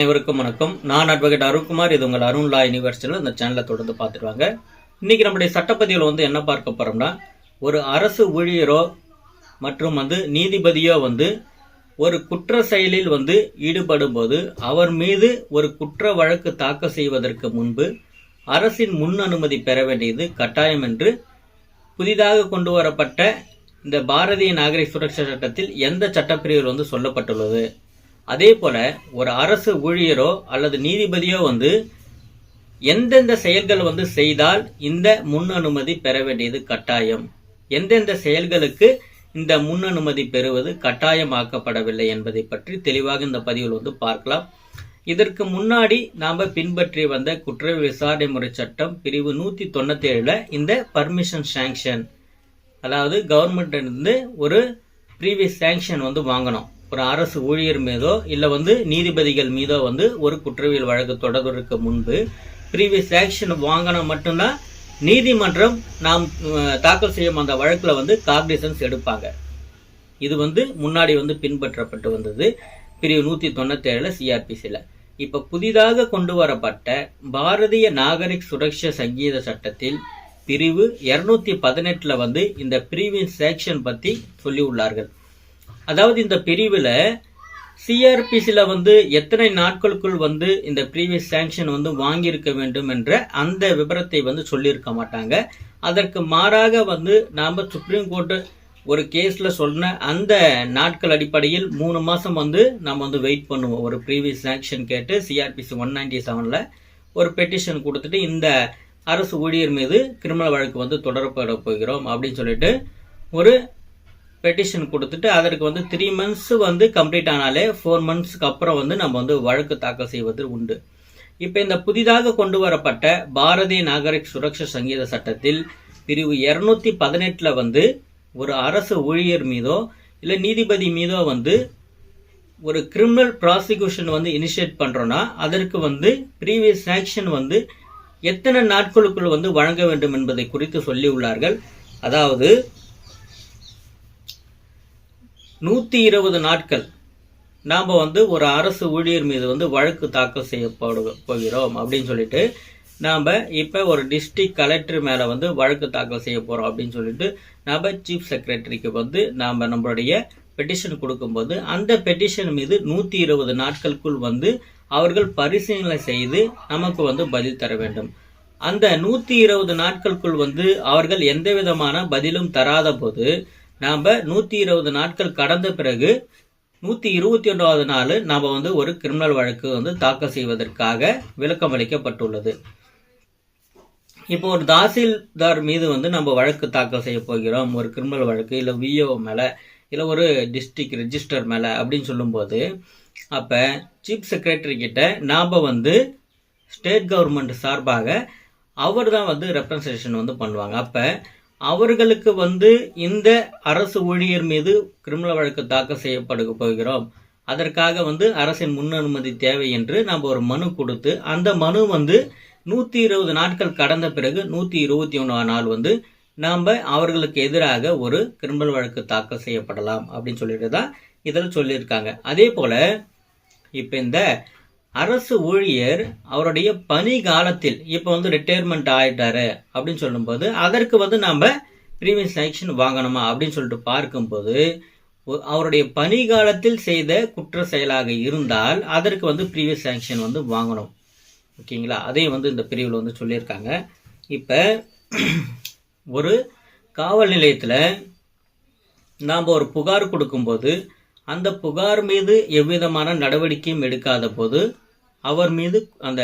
அனைவருக்கும் வணக்கம். நான் அட்வொகேட் அருண்குமார். இது உங்கள் அருண் லா யூனிவர்சிட்டியில் இந்த சேனலை தொடர்ந்து பார்த்துருவாங்க. இன்றைக்கி இன்னைக்கு நம்முடைய சட்டப்பதிவில் வந்து என்ன பார்க்க போகிறோம்னா ஒரு அரசு ஊழியரோ மற்றும் வந்து நீதிபதியோ வந்து ஒரு குற்ற செயலில் வந்து ஈடுபடும் போது அவர் மீது ஒரு குற்ற வழக்கு தாக்கல் செய்வதற்கு முன்பு அரசின் முன் அனுமதி பெற வேண்டியது கட்டாயம் என்று புதிதாக கொண்டு வரப்பட்ட இந்த பாரதிய நாகரிக சுரக்ஷா சட்டத்தில் எந்த சட்டப்பிரிவில் வந்து சொல்லப்பட்டுள்ளது? அதே போல ஒரு அரசு ஊழியரோ அல்லது நீதிபதியோ வந்து எந்தெந்த செயல்கள் வந்து செய்தால் இந்த முன் அனுமதி பெற வேண்டியது கட்டாயம்? எந்தெந்த செயல்களுக்கு இந்த முன் அனுமதி பெறுவது கட்டாயமாக்கப்படவில்லை என்பதை பற்றி தெளிவாக இந்த பதிவில் வந்து பார்க்கலாம். இதற்கு முன்னாடி நாம் பின்பற்றி வந்த குற்ற விசாரணை முறை சட்டம் பிரிவு நூற்றி தொண்ணூத்தேழில் இந்த பர்மிஷன் சேங்ஷன் அதாவது கவர்மெண்ட்லேருந்து ஒரு ப்ரீவியஸ் சேங்ஷன் வந்து வாங்கணும். ஒரு அரசு ஊழியர் மீதோ இல்லை வந்து நீதிபதிகள் மீதோ வந்து ஒரு குற்றவியல் வழக்கு தொடர்வதற்கு முன்பு ப்ரீவியஸ் ஆக்ஷன் வாங்கினா மட்டும்தான் நீதிமன்றம் நாம் தாக்கல் செய்யும் அந்த வழக்கில் வந்து காக்னிசன்ஸ் எடுப்பாங்க. இது வந்து முன்னாடி வந்து பின்பற்றப்பட்டு வந்தது. பிரிவு நூற்றி தொண்ணூத்தேழில் சிஆர்பிசியில் இப்போ புதிதாக கொண்டு வரப்பட்ட பாரதிய நாகரிக் சுரக்ஷா சங்கீத சட்டத்தில் பிரிவு இருநூத்தி பதினெட்டில் வந்து இந்த ப்ரீவியஸ் செக்ஷன் பற்றி சொல்லி உள்ளார்கள் அதாவது இந்த பிரிவில் சிஆர்பிசியில் வந்து எத்தனை நாட்களுக்குள் வந்து இந்த ப்ரீவியஸ் சேங்ஷன் வந்து வாங்கியிருக்க வேண்டும் என்ற அந்த விவரத்தை வந்து சொல்லியிருக்க மாட்டாங்க. அதற்கு மாறாக வந்து நாம் சுப்ரீம் கோர்ட்டு ஒரு கேஸில் சொன்ன அந்த நாட்கள் அடிப்படையில் மூணு மாதம் வந்து நம்ம வந்து வெயிட் பண்ணுவோம். ஒரு ப்ரீவியஸ் சாங்ஷன் கேட்டு சிஆர்பிசி ஒன் நைன்டி செவனில் ஒரு பெட்டிஷன் கொடுத்துட்டு இந்த அரசு ஊழியர் மீது கிரிமினல் வழக்கு வந்து தொடரப்பட போகிறோம் அப்படின்னு சொல்லிட்டு ஒரு பெட்டிஷன் கொடுத்துட்டு அதற்கு வந்து த்ரீ மந்த்ஸ் வந்து கம்ப்ளீட் ஆனாலே ஃபோர் மந்த்ஸ்க்கு அப்புறம் வந்து நம்ம வந்து வழக்கு தாக்கல் செய்வது உண்டு. இப்போ இந்த புதிதாக கொண்டு வரப்பட்ட பாரதிய நாகரிக் சுரக்ஷா சங்கீத சட்டத்தில் பிரிவு இருநூத்தி பதினெட்டில் வந்து ஒரு அரசு ஊழியர் மீதோ இல்லை நீதிபதி மீதோ வந்து ஒரு கிரிமினல் ப்ராசிக்யூஷன் வந்து இனிஷியேட் பண்ணுறோன்னா அதற்கு வந்து ப்ரீவியஸ் ஆக்ஷன் வந்து எத்தனை நாட்களுக்குள் வந்து வழங்க வேண்டும் என்பதை குறித்து சொல்லி உள்ளார்கள் அதாவது நூற்றி இருபது நாட்கள் நாம் வந்து ஒரு அரசு ஊழியர் மீது வந்து வழக்கு தாக்கல் செய்ய போகிறோம் அப்படின்னு சொல்லிட்டு நாம் இப்போ ஒரு டிஸ்ட்ரிக்ட் கலெக்டர் மேலே வந்து வழக்கு தாக்கல் செய்ய போகிறோம் அப்படின்னு சொல்லிட்டு நாம் சீஃப் செக்ரட்டரிக்கு வந்து நாம் நம்மளுடைய பெட்டிஷன் கொடுக்கும்போது அந்த பெட்டிஷன் மீது நூற்றி இருபது நாட்களுக்குள் வந்து அவர்கள் பரிசீலனை செய்து நமக்கு வந்து பதில் தர வேண்டும். அந்த நூற்றி இருபது நாட்களுக்குள் வந்து அவர்கள் எந்த விதமான பதிலும் தராத போது நாம் நூற்றி இருபது நாட்கள் கடந்த பிறகு நூற்றி இருபத்தி ஒன்றாவது நாள் நாம் வந்து ஒரு கிரிமினல் வழக்கு வந்து தாக்கல் செய்வதற்காக விளக்கம் அளிக்கப்பட்டுள்ளது. இப்போ ஒரு தாசில்தார் மீது வந்து நம்ம வழக்கு தாக்கல் செய்ய போகிறோம். ஒரு கிரிமினல் வழக்கு இல்லை விஓ மேலே இல்லை ஒரு டிஸ்ட்ரிக்ட் ரெஜிஸ்டர் மேலே அப்படின்னு சொல்லும்போது அப்போ சீஃப் செக்ரட்டரி கிட்ட நாம் வந்து ஸ்டேட் கவர்மெண்ட் சார்பாக அவர் தான் வந்து ரெப்ரசன்டேஷன் வந்து பண்ணுவாங்க. அப்போ அவர்களுக்கு வந்து இந்த அரசு ஊழியர் மீது கிரிமினல் வழக்கு தாக்கல் செய்யப்பட போகிறோம். அதற்காக வந்து அரசின் முன் அனுமதி தேவை என்று நாம் ஒரு மனு கொடுத்து அந்த மனு வந்து நூற்றி இருபது நாட்கள் கடந்த பிறகு நூற்றி இருபத்தி ஒன்றாம் நாள் வந்து நாம் அவர்களுக்கு எதிராக ஒரு கிரிமினல் வழக்கு தாக்கல் செய்யப்படலாம் அப்படின்னு சொல்லிட்டு தான் இதில் சொல்லியிருக்காங்க. அதே போல் இப்போ இந்த அரசு ஊழியர் அவருடைய பணி காலத்தில் இப்போ வந்து ரிட்டையர்மெண்ட் ஆயிட்டாரு அப்படின்னு சொல்லும்போது அதற்கு வந்து நம்ம ப்ரீவியஸ் செலெக்ஷன் வாங்கணுமா அப்படின்னு சொல்லிட்டு பார்க்கும்போது அவருடைய பணி காலத்தில் செய்த குற்ற செயலாக இருந்தால் அதற்கு வந்து ப்ரீவியஸ் ஆக்ஷன் வந்து வாங்கணும். ஓகேங்களா? அதையும் வந்து இந்த பிரிவில் வந்து சொல்லியிருக்காங்க. இப்போ ஒரு காவல் நிலையத்தில் நாம் ஒரு புகார் கொடுக்கும்போது அந்த புகார் மீது எவ்விதமான நடவடிக்கையும் எடுக்காத போது அவர் மீது அந்த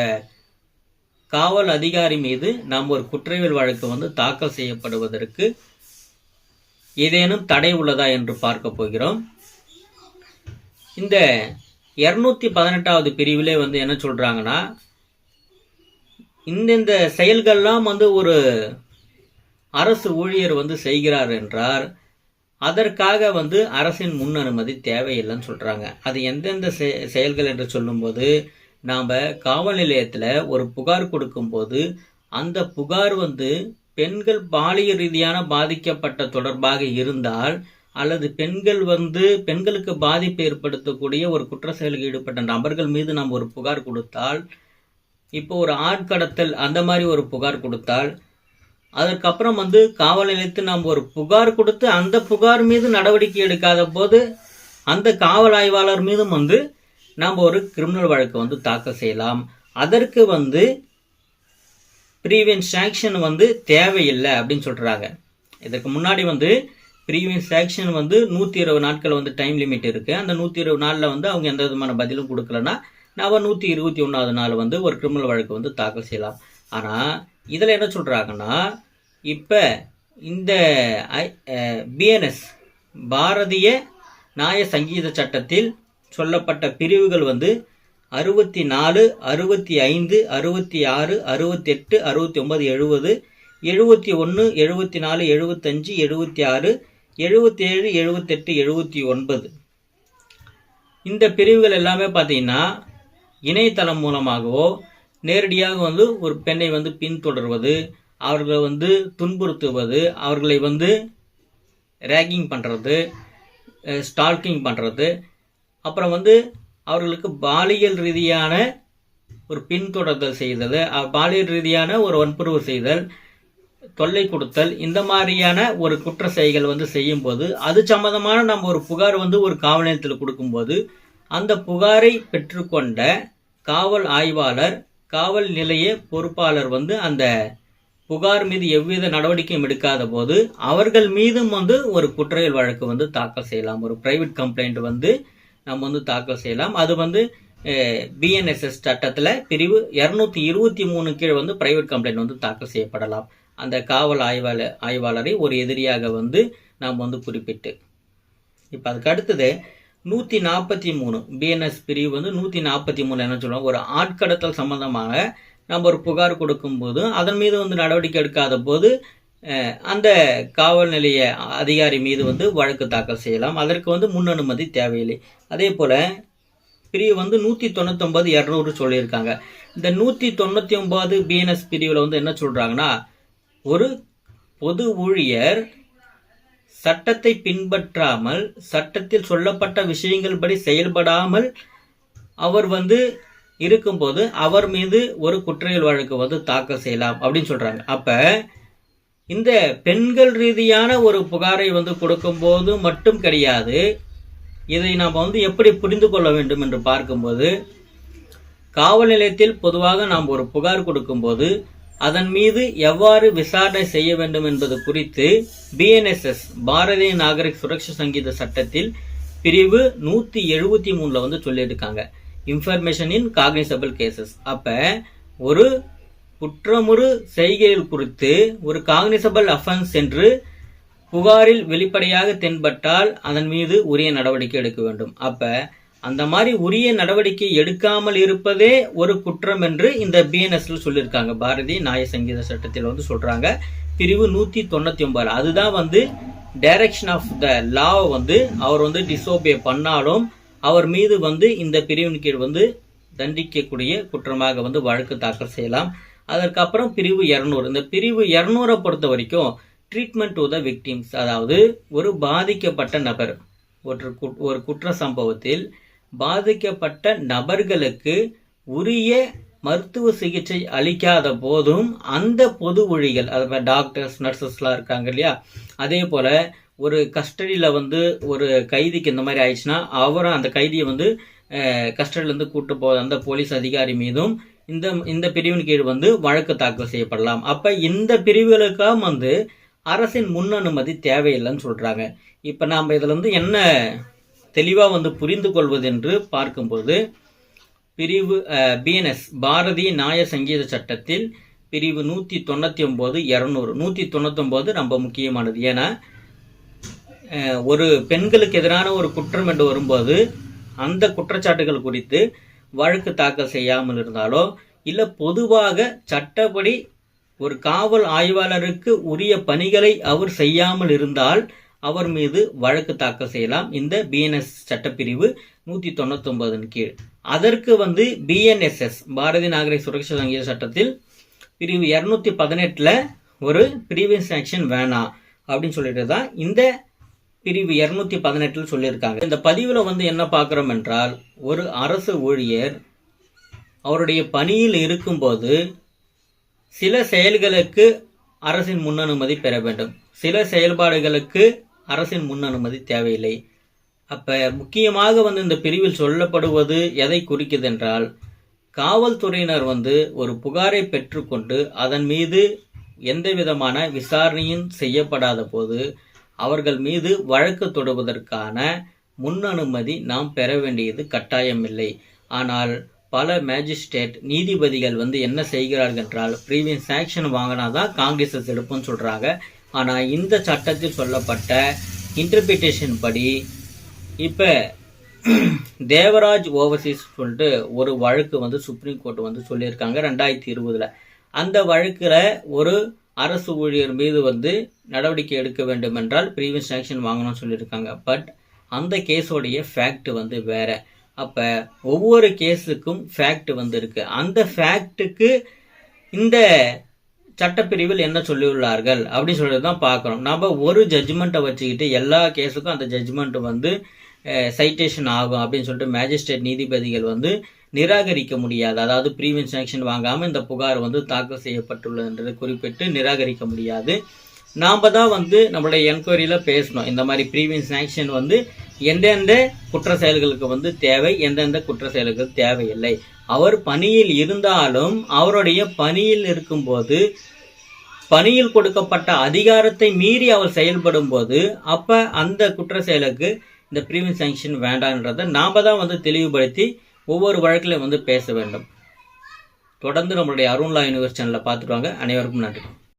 காவல் அதிகாரி மீது நாம் ஒரு குற்றவியல் வழக்கு வந்து தாக்கல் செய்யப்படுவதற்கு ஏதேனும் தடை உள்ளதா என்று பார்க்க போகிறோம். இந்த இருநூத்தி பதினெட்டாவது பிரிவிலே வந்து என்ன சொல்றாங்கன்னா இந்தந்த செயல்கள்லாம் வந்து ஒரு அரசு ஊழியர் வந்து செய்கிறார் என்றார். அதற்காக வந்து அரசின் முன் அனுமதி தேவையில்லைன்னு சொல்கிறாங்க அது எந்தெந்த செ- செயல்கள் என்று சொல்லும்போது நாம் காவல் நிலையத்தில் ஒரு புகார் கொடுக்கும்போது அந்த புகார் வந்து பெண்கள் பாலியல் ரீதியான பாதிக்கப்பட்ட தொடர்பாக இருந்தால் அல்லது பெண்கள் வந்து பெண்களுக்கு பாதிப்பு ஏற்படுத்தக்கூடிய ஒரு குற்ற செயலுக்கு ஈடுபட்ட நபர்கள் மீது நாம் ஒரு புகார் கொடுத்தால் இப்போ ஒரு ஆட்கடத்தல் அந்த மாதிரி ஒரு புகார் கொடுத்தால் அதற்கப்புறம் வந்து காவல் நிலையத்தில் நாம் ஒரு புகார் கொடுத்து அந்த புகார் மீது நடவடிக்கை எடுக்காத போது அந்த காவல் ஆய்வாளர் மீதும் வந்து நாம் ஒரு கிரிமினல் வழக்கு வந்து தாக்கல் செய்யலாம். அதற்கு வந்து ப்ரீவியன்ஸ் ஆக்ஷன் வந்து தேவையில்லை அப்படின்னு சொல்கிறாங்க இதற்கு முன்னாடி வந்து ப்ரீவியன்ஸ் ஆக்ஷன் வந்து நூற்றி இருபது நாட்கள் வந்து டைம் லிமிட் இருக்குது அந்த நூற்றி இருபது நாளில் வந்து அவங்க எந்த விதமான பதிலும் கொடுக்கலன்னா நம்ம நூற்றி இருபத்தி ஒன்றாவது நாள் வந்து ஒரு கிரிமினல் வழக்கு வந்து தாக்கல் செய்யலாம். ஆனால் இதில் என்ன சொல்கிறாங்கன்னா இப்போ இந்த பிஎன்எஸ் பாரதிய நாய சங்கீத சட்டத்தில் சொல்லப்பட்ட பிரிவுகள் வந்து அறுபத்தி நாலு அறுபத்தி ஐந்து அறுபத்தி ஆறு அறுபத்தெட்டு அறுபத்தி ஒன்பது எழுபது எழுபத்தி ஒன்று எழுபத்தி நாலு எழுபத்தஞ்சு எழுபத்தி ஆறு எழுபத்தேழு எழுபத்தெட்டு எழுபத்தி ஒன்பது இந்த பிரிவுகள் எல்லாமே பார்த்தீங்கன்னா இணையதளம் மூலமாகவோ நேரடியாக வந்து ஒரு பெண்ணை வந்து பின்தொடர்வது அவர்களை வந்து துன்புறுத்துவது அவர்களை வந்து ரேகிங் பண்ணுறது ஸ்டால்கிங் பண்ணுறது அப்புறம் வந்து அவர்களுக்கு பாலியல் ரீதியான ஒரு பின்தொடர்தல் செய்தல் பாலியல் ரீதியான ஒரு வன்புறவு செய்தல் தொல்லை கொடுத்தல் இந்த மாதிரியான ஒரு குற்ற செயல்கள் வந்து செய்யும்போது அது சம்மந்தமான நம்ம ஒரு புகார் வந்து ஒரு காவல் நிலையத்தில் கொடுக்கும்போது அந்த புகாரை பெற்றுக்கொண்ட காவல் ஆய்வாளர் காவல் நிலைய பொறுப்பாளர் வந்து அந்த புகார் மீது எவ்வித நடவடிக்கையும் எடுக்காத போது அவர்கள் மீதும் வந்து ஒரு குற்றவியல் வழக்கு வந்து தாக்கல் செய்யலாம். ஒரு பிரைவேட் கம்ப்ளைண்ட் வந்து நம்ம வந்து தாக்கல் செய்யலாம். அது வந்து பிஎன்எஸ்எஸ் சட்டத்தில் பிரிவு இரநூத்தி இருபத்தி மூணு கீழே வந்து பிரைவேட் கம்ப்ளைண்ட் வந்து தாக்கல் செய்யப்படலாம். அந்த காவல் ஆய்வாளர் ஆய்வாளரை ஒரு எதிரியாக வந்து நாம் வந்து குறிப்பிட்டு. இப்போ அதுக்கு அடுத்தது நூற்றி நாற்பத்தி மூணு பிஎன்எஸ் பிரிவு வந்து நூற்றி நாற்பத்தி மூணு என்ன சொல்லுவாங்க? ஒரு ஆட்கடத்தல் சம்பந்தமாக நம்ம ஒரு புகார் கொடுக்கும்போது அதன் மீது வந்து நடவடிக்கை எடுக்காத போது அந்த காவல் நிலைய அதிகாரி மீது வந்து வழக்கு தாக்கல் செய்யலாம். அதற்கு வந்து முன் அனுமதி தேவையில்லை. அதே போல் பிரிவு வந்து நூற்றி தொண்ணூத்தொம்பது இரநூறு சொல்லியிருக்காங்க. இந்த நூற்றி தொண்ணூற்றி ஒம்பது பிஎன்எஸ் பிரிவில் வந்து என்ன சொல்கிறாங்கன்னா ஒரு பொது ஊழியர் சட்டத்தை பின்பற்றாமல் சட்டத்தில் சொல்லப்பட்ட விஷயங்கள் படி செயல்படாமல் அவர் வந்து இருக்கும்போது அவர் மீது ஒரு குற்றவியல் வழக்கு வந்து தாக்கல் செய்யலாம் அப்படின்னு சொல்கிறாங்க அப்போ இந்த பெண்கள் ரீதியான ஒரு புகாரை வந்து கொடுக்கும்போது மட்டும் கிடையாது இதை நாம் வந்து எப்படி புரிந்து கொள்ள வேண்டும் என்று பார்க்கும்போது காவல் நிலையத்தில் பொதுவாக நாம் ஒரு புகார் கொடுக்கும்போது அதன் மீது எவ்வாறு விசாரணை செய்ய வேண்டும் என்பது குறித்து பிஎன்எஸ்எஸ் பாரதிய நாகரிக் சுரக்ஷா சங்கீத சட்டத்தில் பிரிவு நூற்றி எழுபத்தி மூணில் வந்து சொல்லியிருக்காங்க. இன்ஃபர்மேஷன் இன் காக்னிசபிள் கேசஸ் அப்போ ஒரு குற்றமுறு செய்கைகள் குறித்து ஒரு காக்னிசபிள் அஃபென்ஸ் என்று புகாரில் வெளிப்படையாக தென்பட்டால் அதன் மீது உரிய நடவடிக்கை எடுக்க வேண்டும். அப்போ அந்த மாதிரி உரிய நடவடிக்கை எடுக்காமல் இருப்பதே ஒரு குற்றம் என்று இந்த பிஎன்எஸ்ல சொல்லியிருக்காங்க. பாரதி நாய சங்கீத சட்டத்தில் வந்து சொல்றாங்க. பிரிவு நூத்தி தொண்ணூத்தி ஒன்பது அதுதான் வந்து டைரக்ஷன் ஆஃப் த லாவை வந்து அவர் வந்து டிசோபே பண்ணாலும் அவர் மீது வந்து இந்த பிரிவின் கீழ் வந்து தண்டிக்கக்கூடிய குற்றமாக வந்து வழக்கு தாக்கல் செய்யலாம். அதற்கப்புறம் பிரிவு இரநூறு. இந்த பிரிவு இரநூறை பொறுத்த வரைக்கும் ட்ரீட்மெண்ட் டு த விக்டிம்ஸ் அதாவது ஒரு பாதிக்கப்பட்ட நபர் ஒரு ஒரு குற்ற சம்பவத்தில் பாதிக்கப்பட்ட நபர்களுக்கு உரிய மருத்துவ சிகிச்சை அளிக்காத போதும் அந்த பொது ஊழிகள் அதாவது டாக்டர்ஸ் நர்சஸ்லாம் இருக்காங்க இல்லையா? அதே போல் ஒரு கஸ்டடியில் வந்து ஒரு கைதிக்கு இந்த மாதிரி ஆயிடுச்சுன்னா அவரும் அந்த கைதியை வந்து கஸ்டடியிலேருந்து கூட்டு போகிற அந்த போலீஸ் அதிகாரி மீதும் இந்த இந்த பிரிவின் கீழ் வந்து வழக்கு தாக்கல் செய்யப்படலாம். அப்போ இந்த பிரிவுகளுக்காக வந்து அரசின் முன் அனுமதி தேவையில்லைன்னு சொல்கிறாங்க இப்போ நாம் இதில் வந்து என்ன தெளிவாக வந்து புரிந்து கொள்வது என்று பார்க்கும்போது பிரிவு பிஎன்எஸ் பாரதிய நாய சங்கீத சட்டத்தில் பிரிவு நூற்றி தொண்ணூற்றி ஒம்பது இரநூறு. நூற்றி தொண்ணூத்தொம்பது ரொம்ப முக்கியமானது. ஏன்னா ஒரு பெண்களுக்கு எதிரான ஒரு குற்றம் என்று வரும்போது அந்த குற்றச்சாட்டுகள் குறித்து வழக்கு தாக்கல் செய்யாமல் இருந்தாலோ இல்லை பொதுவாக சட்டப்படி ஒரு காவல் ஆய்வாளருக்கு உரிய பணிகளை அவர் செய்யாமல் இருந்தால் அவர் மீது வழக்கு தாக்கல் செய்யலாம். இந்த பிஎன்எஸ் சட்டப்பிரிவு நூற்றி தொண்ணூத்தொன்பதின் கீழ். அதற்கு வந்து பிஎன்எஸ்எஸ் பாரதிய நாகரிக சுரக்ஷா சங்கீத சட்டத்தில் பிரிவு இரநூத்தி பதினெட்டில் ஒரு ப்ரீவியஸ் ஆக்ஷன் வேணாம் அப்படின்னு சொல்லிட்டு தான் இந்த பிரிவு இருநூத்தி பதினெட்டில் சொல்லியிருக்காங்க. இந்த பதிவுல வந்து என்ன பார்க்கிறோம் என்றால் ஒரு அரசு ஊழியர் அவருடைய பணியில் இருக்கும்போது சில செயல்களுக்கு அரசின் முன் அனுமதி பெற வேண்டும். சில செயல்பாடுகளுக்கு அரசின் முன் அனுமதி தேவையில்லை. அப்போ முக்கியமாக வந்து இந்த பிரிவில் சொல்லப்படுவது எதை குறிக்குதென்றால் காவல்துறையினர் வந்து ஒரு புகாரை பெற்றுக்கொண்டு அதன் மீது எந்த விதமான விசாரணையும் செய்யப்படாத போது அவர்கள் மீது வழக்கு தொடுவதற்கான முன் அனுமதி நாம் பெற வேண்டியது கட்டாயமில்லை. ஆனால் பல மேஜிஸ்ட்ரேட் நீதிபதிகள் வந்து என்ன செய்கிறார்கள் என்றால் ப்ரீவியஸ் ஆக்ஷன் வாங்கினாதான் காங்கிரஸ் எடுப்புன்னு சொல்கிறாங்க ஆனால் இந்த சட்டத்தில் சொல்லப்பட்ட இன்டர்பிரிட்டேஷன் படி இப்போ தேவராஜ் ஓவர்சீஸ் சொல்லிட்டு ஒரு வழக்கு வந்து சுப்ரீம் கோர்ட் வந்து சொல்லியிருக்காங்க ரெண்டாயிரத்தி இருபதில். அந்த வழக்கில் ஒரு அரசு ஊழியர் மீது வந்து நடவடிக்கை எடுக்க வேண்டும் என்றால் ப்ரீவியஸ் ஆக்ஷன் வாங்கணும்னு சொல்லியிருக்காங்க. பட் அந்த கேஸோடைய ஃபேக்ட் வந்து வேற. அப்போ ஒவ்வொரு கேஸுக்கும் ஃபேக்ட் வந்து இருக்குது அந்த ஃபேக்ட்டுக்கு இந்த சட்டப்பிரிவில் என்ன சொல்லியுள்ளார்கள் அப்படின்னு சொல்லிட்டு தான் பார்க்குறோம் நம்ம ஒரு ஜட்ஜ்மெண்ட்டை வச்சுக்கிட்டு எல்லா கேஸுக்கும் அந்த ஜட்ஜ்மெண்ட் வந்து சைட்டேஷன் ஆகும் அப்படின்னு சொல்லிட்டு மேஜிஸ்ட்ரேட் நீதிபதிகள் வந்து நிராகரிக்க முடியாது. அதாவது ப்ரீவியன் சாங்ஷன் வாங்காமல் இந்த புகார் வந்து தாக்கல் செய்யப்பட்டுள்ளதுன்றதை குறிப்பிட்டு நிராகரிக்க முடியாது. நாம் தான் வந்து நம்மளுடைய என்கொயரியில் பேசணும். இந்த மாதிரி ப்ரீவியன் சாங்ஷன் வந்து எந்தெந்த குற்ற செயல்களுக்கு வந்து தேவை எந்தெந்த குற்ற செயல்கள் தேவையில்லை. அவர் பணியில் இருந்தாலும் அவருடைய பணியில் இருக்கும்போது பணியில் கொடுக்கப்பட்ட அதிகாரத்தை மீறி அவர் செயல்படும் போது அப்ப அந்த குற்ற செயலுக்கு இந்த ப்ரீமியம் சாங்ஷன் வேண்டான்றதை நாம தான் வந்து தெளிவுபடுத்தி ஒவ்வொரு வழக்கிலையும் வந்து பேச வேண்டும். தொடர்ந்து நம்மளுடைய அருண்லா யூனிவர்ஸ் சேனலை பார்த்துட்டு வாங்க. அனைவருக்கும் நன்றி.